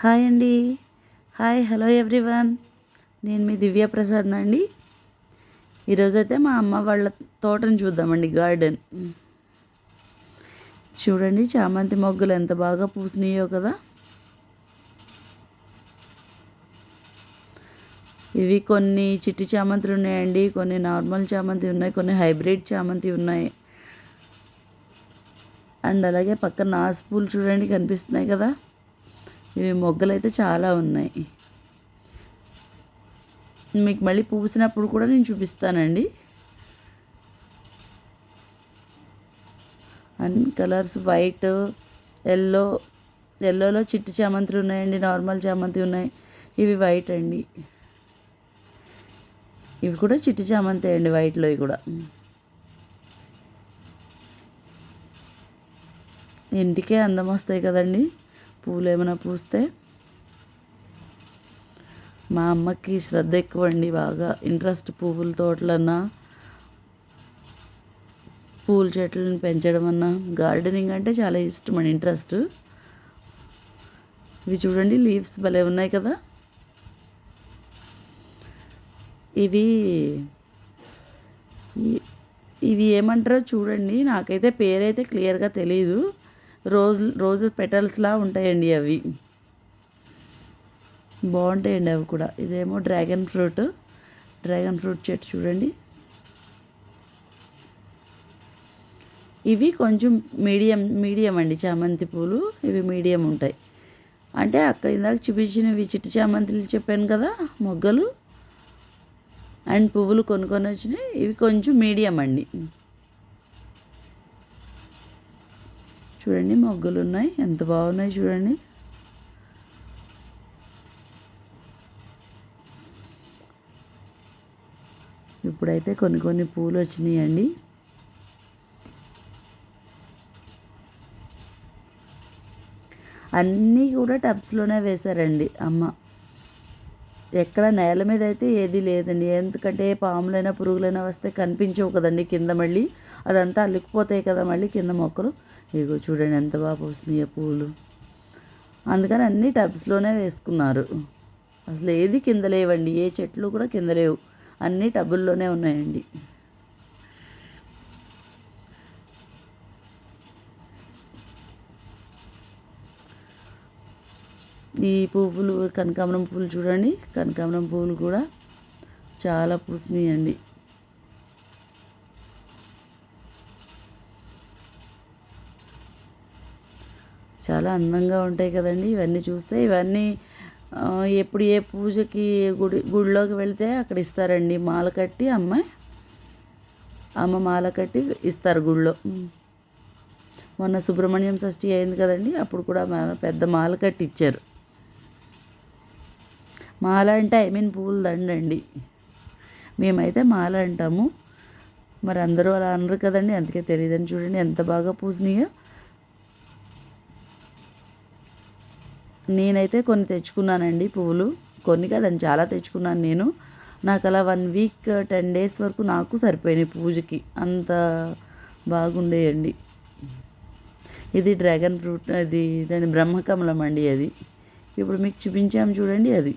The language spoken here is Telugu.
హాయ్ అండి. Hi hello everyone. నేను మీ దివ్య ప్రసాద్ అండి. ఈరోజైతే మా అమ్మ వాళ్ళ తోటను చూద్దామండి గార్డెన్. చూడండి చామంతి మొగ్గలు ఎంత బాగా పూసినాయో కదా. ఇవి కొన్ని చిట్టి చామంతులు ఉన్నాయండి కొన్ని నార్మల్ చామంతి ఉన్నాయి కొన్ని హైబ్రిడ్ చామంతి ఉన్నాయి. అండ్ అలాగే పక్కన నాసు పూలు చూడండి కనిపిస్తున్నాయి కదా. ఇవి మొగ్గలు అయితే చాలా ఉన్నాయి. మీకు మళ్ళీ పూసినప్పుడు కూడా నేను చూపిస్తానండి. అన్ని కలర్స్ వైట్ ఎల్లో ఎల్లోలో చిట్టి చామంతులు ఉన్నాయండి నార్మల్ చామంతి ఉన్నాయి. ఇవి వైట్ అండి. ఇవి కూడా చిట్టి చామంతి అండి వైట్లో కూడా. ఇంటికే అందం వస్తాయి కదండి. పూలు ఏమైనా పూస్తే మా అమ్మకి శ్రద్ధ ఎక్కువ అండి బాగా. ఇంట్రెస్ట్ పువ్వుల తోటలన్నా పూల చెట్లను పెంచడం అన్నా గార్డెనింగ్ అంటే చాలా ఇష్టం అండి ఇంట్రెస్ట్. ఇవి చూడండి లీవ్స్ భలే ఉన్నాయి కదా. ఇవి ఇవి ఏమంటారో చూడండి. నాకైతే పేరైతే క్లియర్గా తెలియదు రోజ్ రోజు పెటల్స్లా ఉంటాయండి అవి. బాగుంటాయండి అవి కూడా. ఇదేమో డ్రాగన్ ఫ్రూట్. డ్రాగన్ ఫ్రూట్ చెట్టు చూడండి. ఇవి కొంచెం మీడియం మీడియం అండి చామంతి పూలు. ఇవి మీడియం ఉంటాయి. అంటే అక్కడ ఇందాక చూపించినవి చిట్టి చామంతులు చెప్పాను కదా మొగ్గలు. అండ్ పువ్వులు కొనుక్కొని వచ్చినాయి. ఇవి కొంచెం మీడియం అండి. చూడండి మొగ్గలు ఉన్నాయి ఎంత బాగున్నాయి చూడండి. ఇప్పుడైతే కొన్ని కొన్ని పూలు వచ్చినాయండి అన్నీ కూడా టబ్స్లోనే వేశారండి అమ్మ. ఎక్కడ నేల మీద అయితే ఏది లేదండి. ఎందుకంటే పాములైనా పురుగులైనా వస్తే కనిపించవు కదండి కింద మళ్ళీ. అదంతా అల్లుకుపోతాయి కదా మళ్ళీ కింద మొక్కలు. ఇగో చూడండి ఎంత బాగా పూస్తున్నాయి పూలు. అందుకని అన్నీ టబ్స్లోనే వేసుకున్నారు. అసలు ఏది కింద లేవండి. ఏ చెట్లు కూడా కింద లేవు. అన్నీ టబుల్లోనే ఉన్నాయండి. ఈ పువ్వులు కనకాంబరం పువ్వులు చూడండి. కనకాంబరం పువ్వులు కూడా చాలా పూసినాయండి. చాలా అందంగా ఉంటాయి కదండి. ఇవన్నీ చూస్తే ఇవన్నీ ఎప్పుడు ఏ పూజకి గుడి గుడిలోకి వెళితే అక్కడ ఇస్తారండి. మాల కట్టి అమ్మాయి అమ్మ మాల కట్టి ఇస్తారు గుళ్ళో. మొన్న సుబ్రహ్మణ్యం షష్ఠి అయింది కదండి. అప్పుడు కూడా పెద్ద మాల కట్టి ఇచ్చారు మాల అంటే ఐ మీన్ పూల దండ అండి మేమైతే మాల అంటాము. మరి అందరూ అలా అనరు కదండి అందుకే తెలియదని చూడండి ఎంత బాగా పూసినాయో. నేనైతే కొన్ని తెచ్చుకున్నానండి పువ్వులు. కొన్ని కదండి చాలా తెచ్చుకున్నాను నేను. నాకు అలా వన్ వీక్ టెన్ డేస్ వరకు నాకు సరిపోయినాయి పూజకి. అంత బాగుండేయండి. ఇది డ్రాగన్ ఫ్రూట్ అది దాని బ్రహ్మకమలం అండి అది. ఇప్పుడు మీకు చూపించాము చూడండి అది.